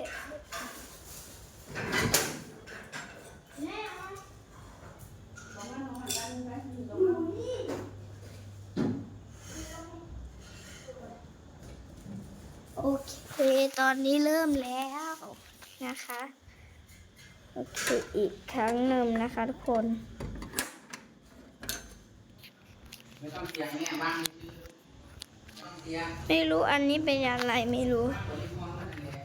โอเค ตอนนี้เริ่มแล้วนะคะ โอเค อีกครั้งหนึ่งนะคะทุกคน ไม่ต้องเสียงแม่บ้างคือไม่ต้องเสียงไม่รู้อันนี้เป็นอะไรไม่รู้ตัวนี้มองมันแหละ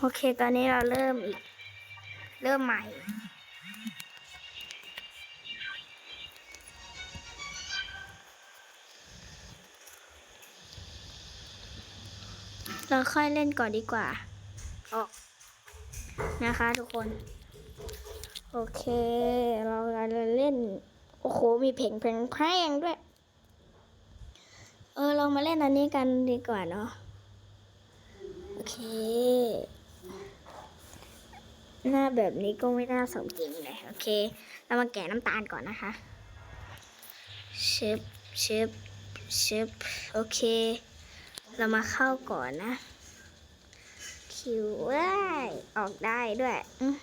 โอเค ตอนนี้เราเริ่มอีก เริ่มใหม่ เราค่อยเล่นก่อนดีกว่า ออก นะคะทุกคน โอเค เราจะเล่น โอ้โห มีเพลงเพลงแพร่งด้วย เออ เรามาเล่นอันนี้กันดีกว่าเนาะ โอเค หน้าแบบนี้ก็ไม่น่าสมจริงเลยโอเค เรามาแกะน้ำตาลก่อนนะคะชิบชิบชิบโอเค เรามาเข้าก่อนนะ คิวเอ้ยออกได้ด้วยอืม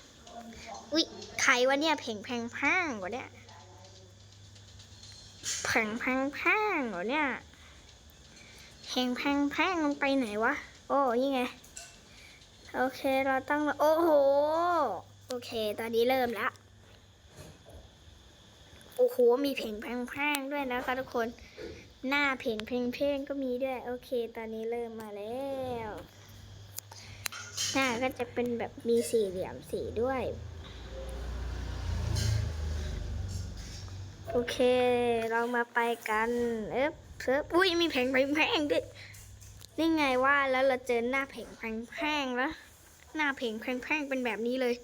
อุ๊ยใครวะเนี่ยเพ่งแพงแพงกวะเนี่ยแพงแพงแพงกวะเนี่ยแพงแพงแพงมันไปไหนวะ โอ้ยี่ไง โอเคเราตั้งโอ้โห โอเค ตอนนี้เริ่มแล้วโอ้โห มีเพลงแพงๆด้วยนะคะทุกคน หน้าเพลงเพลงๆก็มีด้วย โอเค ตอนนี้เริ่มมาแล้ว หน้าก็จะเป็นแบบมีสี่เหลี่ยมสีด้วย โอเค เรามาไปกัน เอ๊บเซิบอุ้ย มีเพลงแพงๆด้วย นี่ไงว่าแล้วเราเจอหน้าเพลงแพงๆแล้ว หน้าเพลงแพงๆเป็นแบบนี้เลย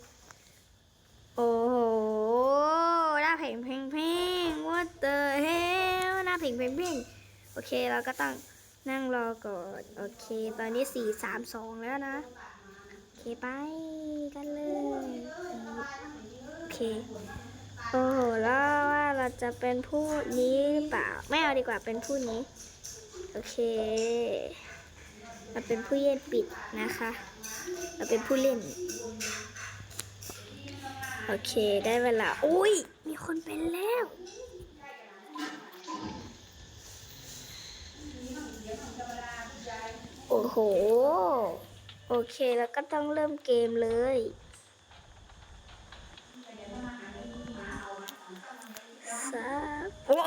โอ้โหหน้าเพลงแพงๆ what the hell หน้าเพลงแพงๆโอเคเราก็ต้องนั่งรอก่อนโอเค ตอนนี้สี่สามสองแล้วนะโอเคไปกันเลยโอเคโอ้โหแล้วว่าเราจะเป็นผู้นี้หรือเปล่าไม่เอาดีกว่าเป็นผู้นี้ โอเค เราเป็นผู้เล่นปิดนะคะ เราเป็นผู้เล่น โอเคได้เวลา อุ้ย มีคนเป็นแล้ว โอ้โห โอเคแล้วก็ต้องเริ่มเกมเลยสามโอ้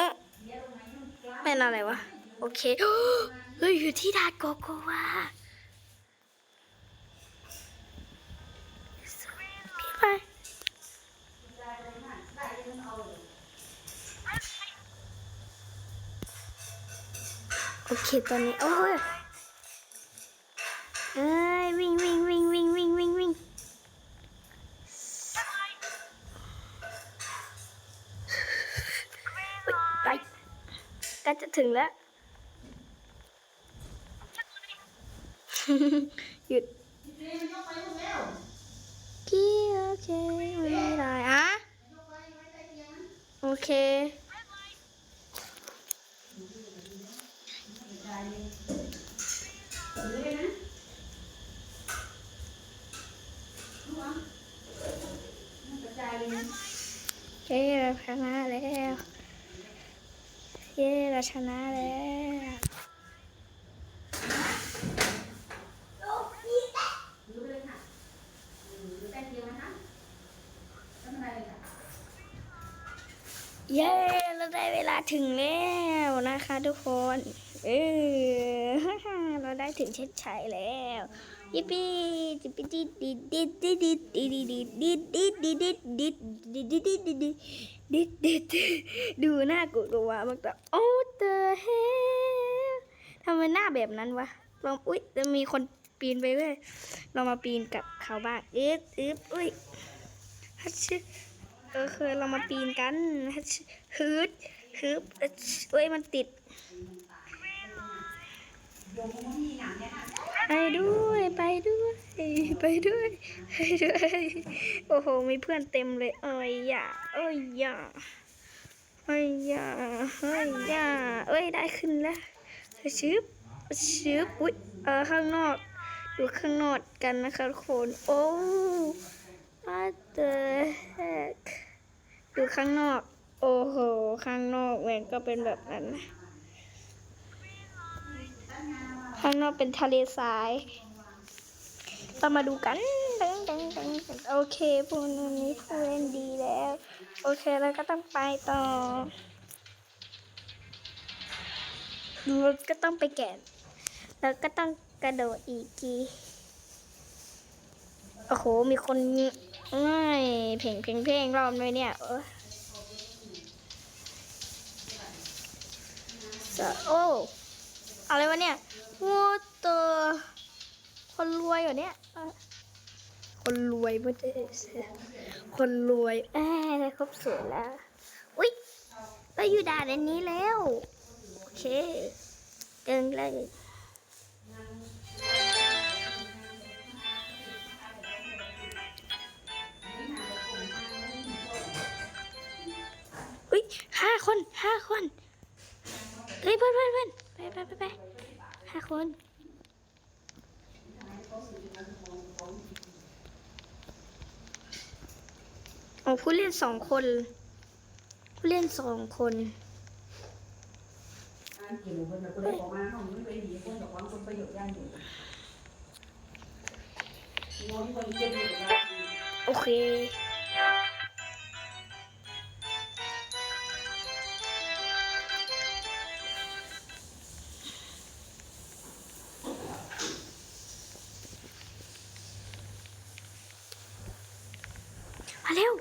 เป็นอะไรวะ โอเค เฮ้ยอยู่ที่ดาดโกโกวาพี่ไปโอเคตอนนี้ โอ้ยเอ้ยวิ่งวิ่งวิ่งวิ่งวิ่งวิ่งวิ่งไปใกล้จะถึงแล้ว หยุดที่โอเคไม่ได้อะโอเคเย้เราชนะแล้ว เย้เราชนะแล้ว เย้เราได้เวลาถึงแล้วนะคะทุกคน เออเราได้ถึงเช็ดชัยแล้วยิปปี้จิปปี้ดิดดิดดิดดิดดิดดิดดิดดิดดิดดิดดิดดิดดิดดิดดิดดิดดิดดิดดูหน้ากลัวมากแต่โอ้เตอเฮทำไมหน้าแบบนั้นวะลองอุ๊ยจะมีคนปีนไปเว้ยเรามาปีนกับเขาบ้างอึ๊บอึ๊บอุ้ยฮัชชิ เออเคยเรามาปีนกันฮึดฮึบเอ้ยมันติดไปด้วย ไปด้วย ไปด้วยไปด้วยโอ้โหมีเพื่อนเต็มเลย เอ้ยอย่าเอ้ยอย่าเอ้ยอย่าเอ้ยอย่าเอ้ยได้ขึ้นแล้วชึบชึบอุ้ยเออข้างนอกอยู่ข้างนอกกันนะคะทุกคนโอ้ what the heck อยู่ข้างนอก โอ้โห ข้างนอกแมันก็เป็นแบบนั้นนะข้างนอกเป็นทะเลทรายเรามาดูกันดังดังดังโอเคพวกนี้ผู้เล่นดีแล้ว โอเคแล้วก็ต้องไปต่อเราก็ต้องไปแกะแล้วก็ต้องกระโดดอีกที โอ้โห มีคน เอ้ยเพ่งเพ่งเพ่งรอบเลยเนี่ยเออโอ้อะไรวะเนี่ย what the คนรวยเหรอเนี่ยคนรวยไม่ได้คนรวยเอ้ยได้ครบสูตรแล้ว อุ๊ยเราอยู่ด่านอันนี้แล้ว โอเคเดินเลย คนห้าคนเฮ้ยเพื่อนเพื่อนเพื่อนไปไปไปไปห้าคนโอ้ผู้เล่นสองคน ผู้เล่นสองคนโอเกี่ มาเร็ว